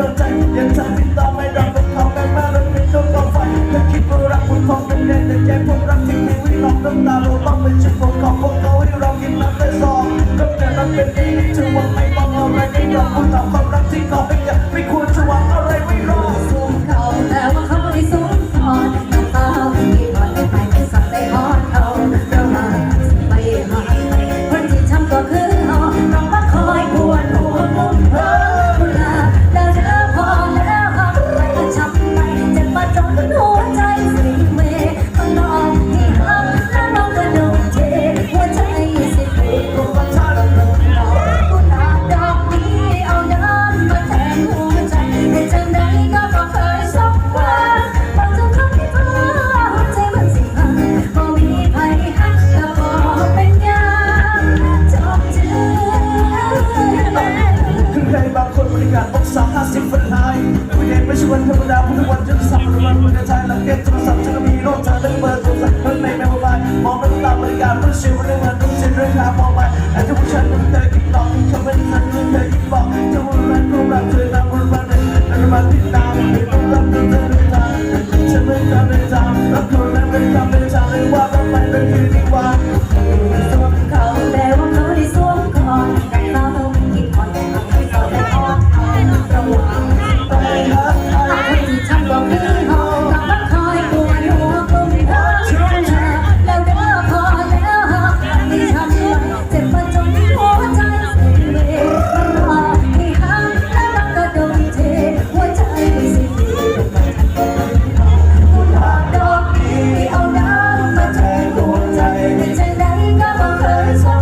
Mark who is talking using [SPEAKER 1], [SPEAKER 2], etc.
[SPEAKER 1] โดนใจยังทำติดต่อไม่รักเป็นเขากันมาแล้วเป็นตัวกองไฟถ้าคิดว่ารักคุณคงเป็นเด่นแต่แย่พวกรักที่มีวิลอกน้ำตาเราต้องเป็นชุดของของพวกเขาให้เรากินน้ำได้ซองก็แต่รักเป็นดีถึงว่าไม่มองอะไรในดอกคุณตอบความรักที่เขาให้ จนสับมันมันกระจายหลังเก็ตจนสับจนมีโรคเธอเรื่องเบอร์โทรศัพท์เพื่อนในแมวบายมองน้ำตาบริการเพื่อชีวิตเรื่องงินต้งเสียเรื่องราวมองไปแต่ทุกฉันต้องเธอคิดต่อเธอเป็นฉันเธอคิดบอกจะวุ่นวายรู้รักเธอตามวุ่นวายในอนุมานที่
[SPEAKER 2] 山高水阔